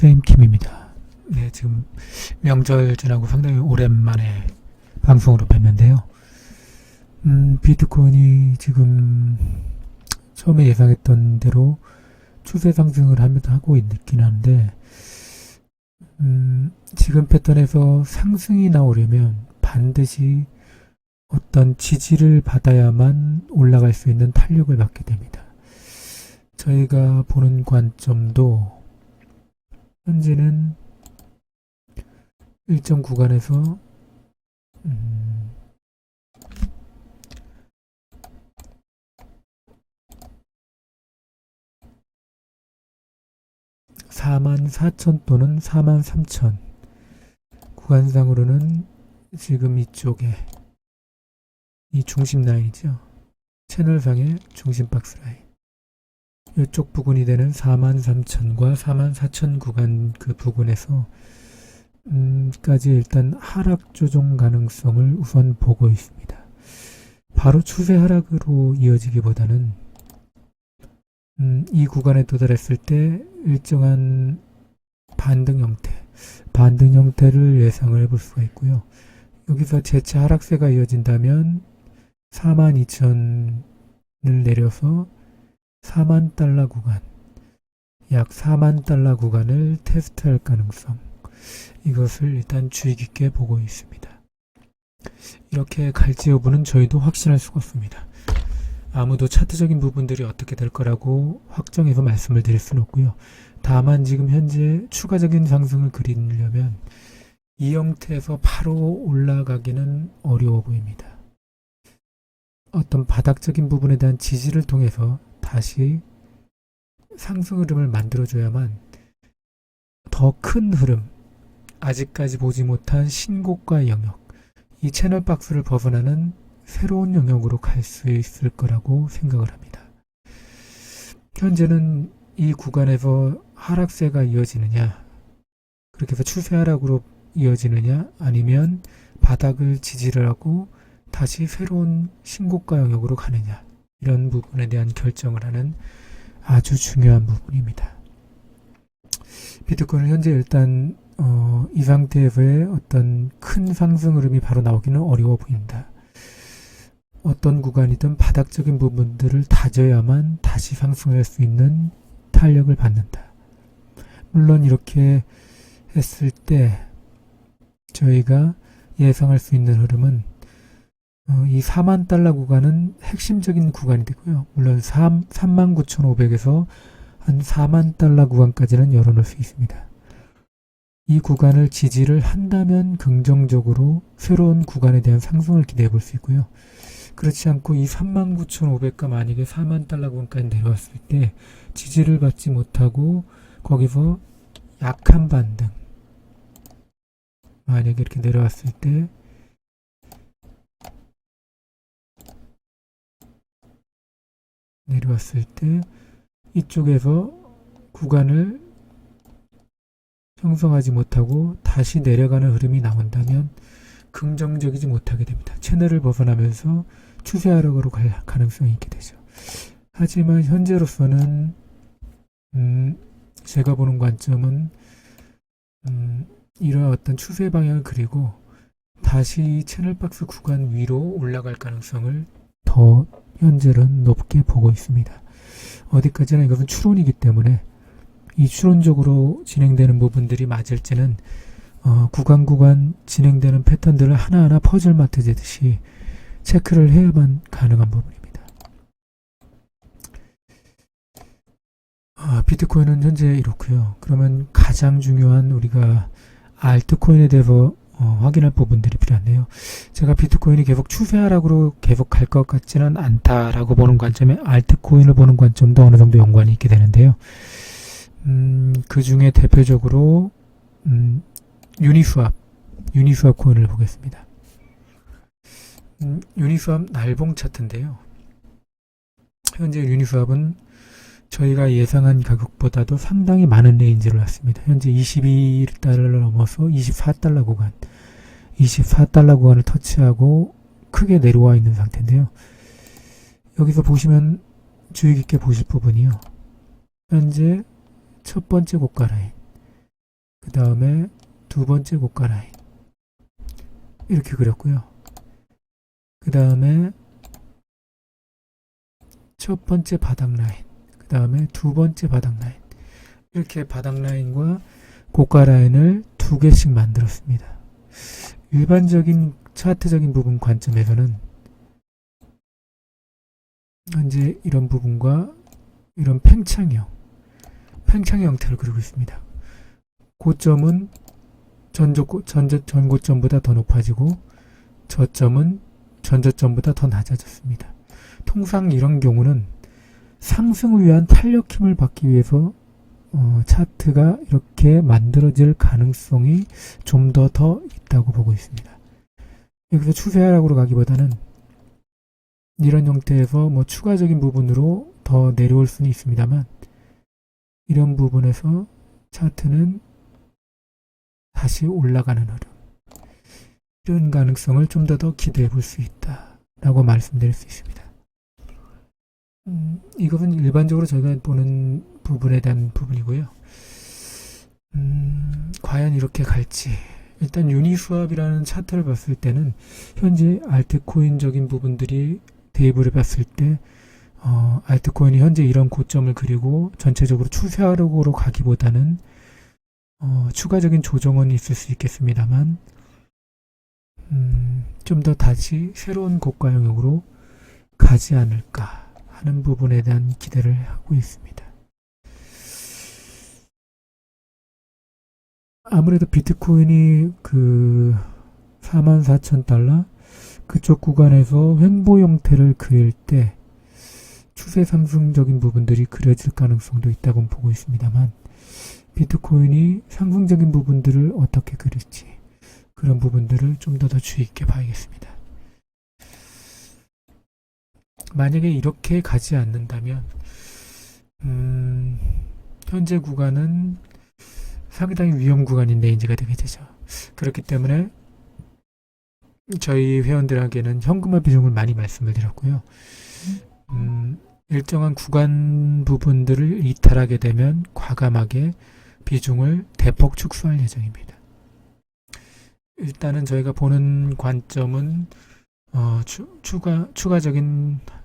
쌤킴입니다. 네, 지금 명절 지나고 상당히 오랜만에 방송으로 뵀는데요. 음, 비트코인이 지금 처음에 예상했던 대로 추세 상승을 하면서 하고 있긴 한데, 음, 지금 패턴에서 상승이 나오려면 반드시 어떤 지지를 받아야만 올라갈 수 있는 탄력을 받게 됩니다. 저희가 보는 관점도 현재는 일정 구간에서 음, (4만 4천) 또는 (4만 3천) 구간상으로는 지금 이쪽에 이 중심 라인이죠. 채널상의 중심 박스 라인 이쪽 부분이 되는 43,000과 44,000 구간 그 부분에서 음, 까지 일단 하락 조정 가능성을 우선 보고 있습니다. 바로 추세 하락으로 이어지기보다는 음, 이 구간에 도달했을 때 일정한 반등 형태, 반등 형태를 예상을 해볼 수가 있고요. 여기서 재차 하락세가 이어진다면 42,000을 내려서 4만 달러 구간, 약 4만 달러 구간을 테스트할 가능성, 이것을 일단 주의 깊게 보고 있습니다. 이렇게 갈지 여부는 저희도 확신할 수가 없습니다. 아무도 차트적인 부분들이 어떻게 될 거라고 확정해서 말씀을 드릴 수는 없고요. 다만 지금 현재 추가적인 상승을 그리려면 이 형태에서 바로 올라가기는 어려워 보입니다. 어떤 바닥적인 부분에 대한 지지를 통해서 다시 상승 흐름을 만들어줘야만 더 큰 흐름, 아직까지 보지 못한 신고가 영역, 이 채널 박스를 벗어나는 새로운 영역으로 갈 수 있을 거라고 생각을 합니다. 현재는 이 구간에서 하락세가 이어지느냐, 그렇게 해서 추세 하락으로 이어지느냐, 아니면 바닥을 지지를 하고 다시 새로운 신고가 영역으로 가느냐, 이런 부분에 대한 결정을 하는 아주 중요한 부분입니다. 비트코인은 현재 일단 어, 이 상태에서의 어떤 큰 상승 흐름이 바로 나오기는 어려워 보인다. 어떤 구간이든 바닥적인 부분들을 다져야만 다시 상승할 수 있는 탄력을 받는다. 물론 이렇게 했을 때 저희가 예상할 수 있는 흐름은 어, 이 4만 달러 구간은 핵심적인 구간이 되고요. 물론 3, 39,500에서 한 4만 달러 구간까지는 열어놓을 수 있습니다. 이 구간을 지지를 한다면 긍정적으로 새로운 구간에 대한 상승을 기대해 볼 수 있고요. 그렇지 않고 이 39,500가 만약에 4만 달러 구간까지 내려왔을 때 지지를 받지 못하고 거기서 약한 반등 만약에 이렇게 내려왔을 때 내려왔을 때 이쪽에서 구간을 형성하지 못하고 다시 내려가는 흐름이 나온다면 긍정적이지 못하게 됩니다. 채널을 벗어나면서 추세 하락으로 갈 가능성이 있게 되죠. 하지만 현재로서는 음, 제가 보는 관점은 음, 이러한 어떤 추세 방향을 그리고 다시 채널박스 구간 위로 올라갈 가능성을 더 현재는 높게 보고 있습니다. 어디까지나 이것은 추론이기 때문에 이 추론적으로 진행되는 부분들이 맞을지는 어, 구간 구간 진행되는 패턴들을 하나하나 퍼즐 마트제듯이 체크를 해야만 가능한 부분입니다. 아, 비트코인은 현재 이렇고요. 그러면 가장 중요한 우리가 알트코인에 대해서 어, 확인할 부분들이 필요한데요. 제가 비트코인이 계속 추세 하락으로 계속 갈 것 같지는 않다라고 보는 관점에 알트코인을 보는 관점도 어느 정도 연관이 있게 되는데요. 음, 그 중에 대표적으로 음, 유니스왑, 유니스왑 코인을 보겠습니다. 음, 유니스왑 날봉 차트인데요. 현재 유니스왑은 저희가 예상한 가격보다도 상당히 많은 레인지를 왔습니다. 현재 22달러를 넘어서 24달러 구간, 24달러 구간을 터치하고 크게 내려와 있는 상태인데요. 여기서 보시면 주의 깊게 보실 부분이요. 현재 첫 번째 고가 라인, 그 다음에 두 번째 고가 라인 이렇게 그렸고요. 그 다음에 첫 번째 바닥 라인, 그 다음에 두 번째 바닥 라인 이렇게 바닥 라인과 고가 라인을 두 개씩 만들었습니다. 일반적인 차트적인 부분 관점에서는 현재 이런 부분과 이런 팽창형, 팽창 형태를 그리고 있습니다. 고점은 전고점보다 더 높아지고 저점은 전저점보다 더 낮아졌습니다. 통상 이런 경우는 상승을 위한 탄력 힘을 받기 위해서 어, 차트가 이렇게 만들어질 가능성이 좀더더 있다고 보고 있습니다. 여기서 추세 하락으로 가기보다는 이런 형태에서 뭐 추가적인 부분으로 더 내려올 수는 있습니다만 이런 부분에서 차트는 다시 올라가는 흐름 이런 가능성을 좀 더 더 기대해 볼 수 있다라고 말씀드릴 수 있습니다. 음, 이것은 일반적으로 저희가 보는 부분에 대한 부분이고요. 음, 과연 이렇게 갈지 일단 유니스왑이라는 차트를 봤을 때는 현재 알트코인적인 부분들이 대입을 봤을 때 어, 알트코인이 현재 이런 고점을 그리고 전체적으로 추세 하락으로 가기보다는 어, 추가적인 조정은 있을 수 있겠습니다만 음, 좀 더 다시 새로운 고가 영역으로 가지 않을까 하는 부분에 대한 기대를 하고 있습니다. 아무래도 비트코인이 그 44,000달러 그쪽 구간에서 횡보 형태를 그릴 때 추세 상승적인 부분들이 그려질 가능성도 있다고 보고 있습니다만 비트코인이 상승적인 부분들을 어떻게 그릴지 그런 부분들을 좀 더 더 주의 있게 봐야겠습니다. 만약에 이렇게 가지 않는다면 음, 현재 구간은 상당히 위험 구간인 레인지가 되게 되죠. 그렇기 때문에 저희 회원들에게는 현금화 비중을 많이 말씀을 드렸고요. 음, 일정한 구간 부분들을 이탈하게 되면 과감하게 비중을 대폭 축소할 예정입니다. 일단은 저희가 보는 관점은 어, 추, 추가 추가적인 조,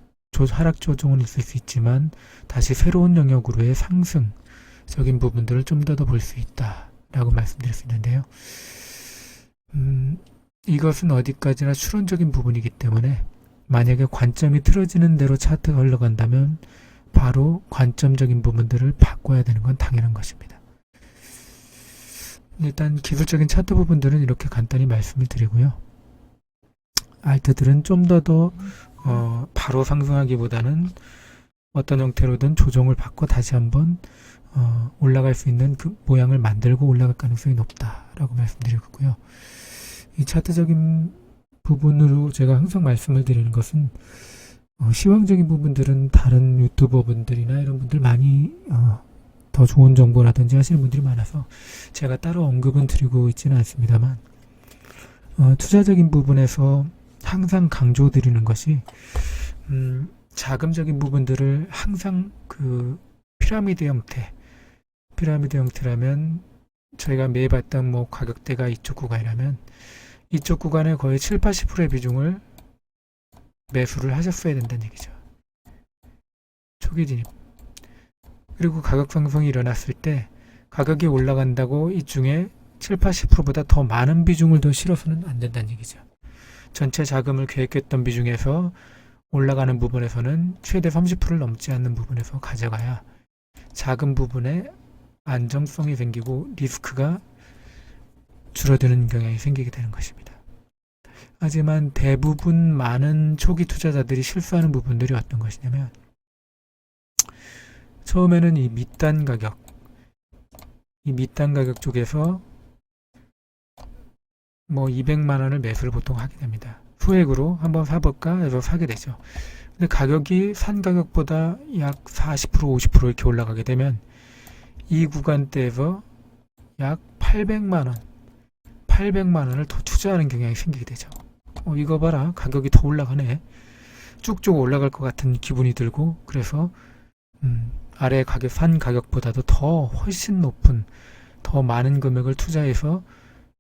하락 조정은 있을 수 있지만 다시 새로운 영역으로의 상승적인 부분들을 좀 더 더 볼 수 있다라고 말씀드릴 수 있는데요. 음, 이것은 어디까지나 추론적인 부분이기 때문에 만약에 관점이 틀어지는 대로 차트가 흘러간다면 바로 관점적인 부분들을 바꿔야 되는 건 당연한 것입니다. 일단 기술적인 차트 부분들은 이렇게 간단히 말씀을 드리고요. 알트들은 좀 더더 어, 바로 상승하기보다는 어떤 형태로든 조정을 받고 다시 한번 어, 올라갈 수 있는 그 모양을 만들고 올라갈 가능성이 높다라고 말씀드리고요. 이 차트적인 부분으로 제가 항상 말씀을 드리는 것은 어, 시황적인 부분들은 다른 유튜버 분들이나 이런 분들 많이 어, 더 좋은 정보라든지 하시는 분들이 많아서 제가 따로 언급은 드리고 있지는 않습니다만 어, 투자적인 부분에서 항상 강조드리는 것이 음, 자금적인 부분들을 항상 그 피라미드 형태 피라미드 형태라면 저희가 매일 봤던 뭐 가격대가 이쪽 구간이라면 이쪽 구간에 거의 7, 80%의 비중을 매수를 하셨어야 된다는 얘기죠. 초기 진입. 그리고 가격 상승이 일어났을 때 가격이 올라간다고 이 중에 7, 80%보다 더 많은 비중을 더 실어서는 안 된다는 얘기죠. 전체 자금을 계획했던 비중에서 올라가는 부분에서는 최대 30%를 넘지 않는 부분에서 가져가야 작은 부분에 안정성이 생기고 리스크가 줄어드는 경향이 생기게 되는 것입니다. 하지만 대부분 많은 초기 투자자들이 실수하는 부분들이 어떤 것이냐면 처음에는 이 밑단 가격 이 밑단 가격 쪽에서 뭐 200만 원을 매수를 보통 하게 됩니다. 소액으로 한번 사볼까 해서 사게 되죠. 근데 가격이 산 가격보다 약 40% 50% 이렇게 올라가게 되면 이 구간대에서 약 800만 원 800만 원을 더 투자하는 경향이 생기게 되죠. 어, 이거 봐라. 가격이 더 올라가네. 쭉쭉 올라갈 것 같은 기분이 들고, 그래서, 음, 아래 가격 산 가격보다도 더 훨씬 높은 더 많은 금액을 투자해서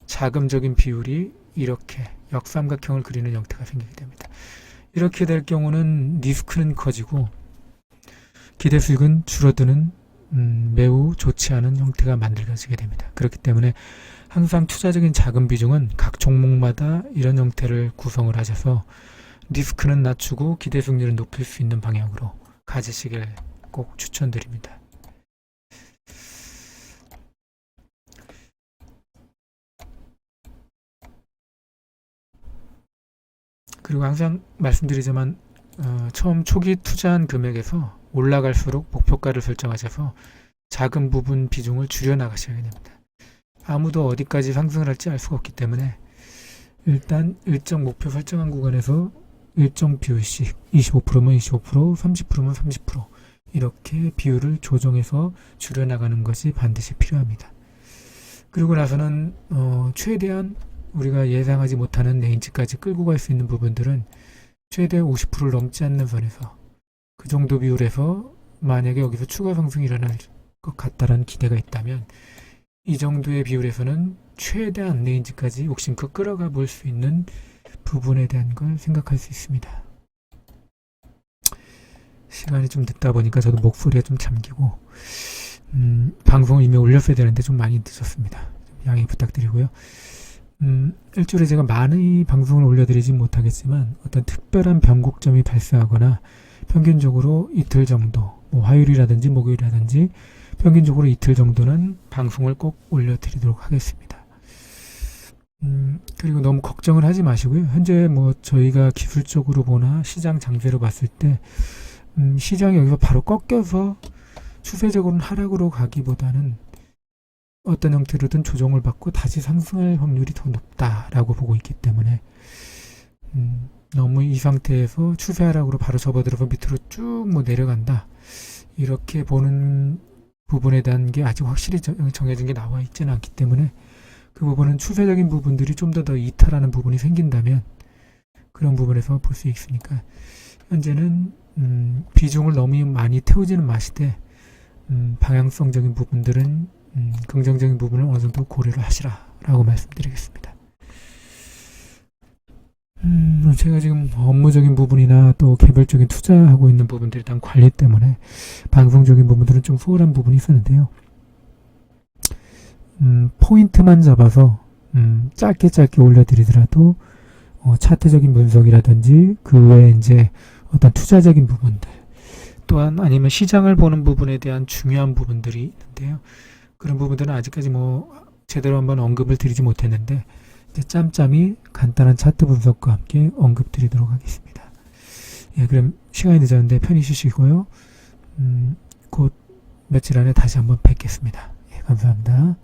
자금적인 비율이 이렇게 역삼각형을 그리는 형태가 생기게 됩니다. 이렇게 될 경우는 리스크는 커지고 기대 수익은 줄어드는 음, 매우 좋지 않은 형태가 만들어지게 됩니다. 그렇기 때문에 항상 투자적인 자금 비중은 각 종목마다 이런 형태를 구성을 하셔서 리스크는 낮추고 기대 수익률을 높일 수 있는 방향으로 가지시길 꼭 추천드립니다. 그리고 항상 말씀드리지만 어, 처음 초기 투자한 금액에서 올라갈수록 목표가를 설정하셔서 자금 부분 비중을 줄여 나가셔야 됩니다. 아무도 어디까지 상승을 할지 알 수가 없기 때문에 일단 일정 목표 설정한 구간에서 일정 비율씩 25%면 25%, 30%면 30% 이렇게 비율을 조정해서 줄여 나가는 것이 반드시 필요합니다. 그리고 나서는 어, 최대한 우리가 예상하지 못하는 레인지까지 끌고 갈 수 있는 부분들은 최대 50%를 넘지 않는 선에서 그 정도 비율에서 만약에 여기서 추가 상승이 일어날 것 같다라는 기대가 있다면 이 정도의 비율에서는 최대한 레인지까지 욕심껏 끌어가 볼 수 있는 부분에 대한 걸 생각할 수 있습니다. 시간이 좀 늦다 보니까 저도 목소리가 좀 잠기고 음, 방송을 이미 올렸어야 되는데 좀 많이 늦었습니다. 양해 부탁드리고요. 음, 일주일에 제가 많이 방송을 올려드리지 못하겠지만 어떤 특별한 변곡점이 발생하거나 평균적으로 이틀 정도, 뭐 화요일이라든지 목요일이라든지 평균적으로 이틀 정도는 방송을 꼭 올려드리도록 하겠습니다. 음, 그리고 너무 걱정을 하지 마시고요. 현재 뭐 저희가 기술적으로 보나 시장 장세로 봤을 때 음, 시장이 여기서 바로 꺾여서 추세적으로는 하락으로 가기보다는 어떤 형태로든 조정을 받고 다시 상승할 확률이 더 높다라고 보고 있기 때문에 음, 너무 이 상태에서 추세 하락으로 바로 접어들어서 밑으로 쭉 뭐 내려간다. 이렇게 보는 부분에 대한 게 아직 확실히 정- 정해진 게 나와 있지는 않기 때문에 그 부분은 추세적인 부분들이 좀 더 더 이탈하는 부분이 생긴다면 그런 부분에서 볼 수 있으니까 현재는 음, 비중을 너무 많이 태우지는 마시되 음, 방향성적인 부분들은 음, 긍정적인 부분을 어느 정도 고려를 하시라라고 말씀드리겠습니다. 음, 제가 지금 업무적인 부분이나 또 개별적인 투자하고 있는 부분들에 대한 관리 때문에 방송적인 부분들은 좀 소홀한 부분이 있었는데요. 음, 포인트만 잡아서 음, 짧게 짧게 올려드리더라도 어, 차트적인 분석이라든지 그 외에 이제 어떤 투자적인 부분들 또한 아니면 시장을 보는 부분에 대한 중요한 부분들이 있는데요. 그런 부분들은 아직까지 뭐 제대로 한번 언급을 드리지 못했는데 짬짬이 간단한 차트 분석과 함께 언급 드리도록 하겠습니다. 예, 그럼 시간이 늦었는데 편히 쉬시고요. 음, 곧 며칠 안에 다시 한번 뵙겠습니다. 예, 감사합니다.